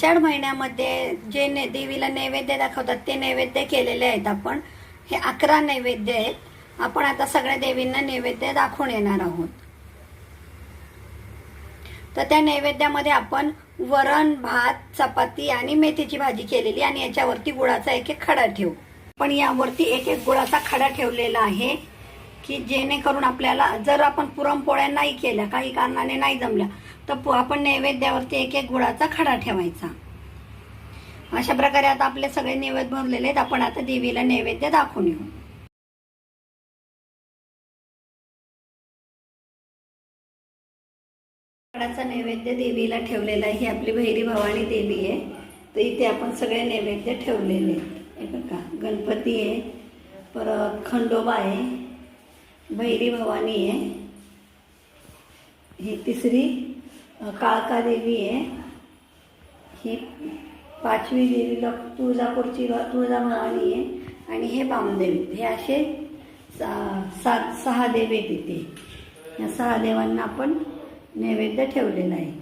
चार महिन्यामध्ये जे ने देवीला नैवेद्य दाखवतात ते नैवेद्य केलेले आहेत आपण. हे अकरा नैवेद्य आहेत. आपण आता सगळ्या देवींना नैवेद्य दाखवून येणार आहोत. तर त्या नैवेद्यामध्ये आपण वरण भात चपाती आणि मेथीची भाजी केलेली आणि याच्यावरती गुळाचा एक एक खडा ठेवू. पण यावरती एक एक गुळाचा खडा ठेवलेला आहे. की जेणेकरून आपल्याला जर आपण पुरणपोळ्या नाही केल्या काही कारणाने नाही जमल्या तर आपण नैवेद्यावरती एक एक गुळाचा खडा ठेवायचा. अशा प्रकारे आता आपले सगळे नैवेद्य भरलेले आहेत. आपण आता देवीला नैवेद्य दाखवून येऊ. लाकडाचा नैवेद्य देवीला ठेवलेला आहे. ही आपली बहिरी भवानी देवी आहे. तर इथे आपण सगळे नैवेद्य ठेवलेले आहेत. हे बघा गणपती आहे परत खंडोबा आहे भैरी भवानी आहे ही तिसरी काळका देवी आहे ही पाचवी देवी लक तुळजापूरची तुळजा भवानी आहे आणि हे बामदेवी हे असे सा- सात सहा देव आहेत या सहा देवांना आपण नैवेद्य ठेवलेला आहे.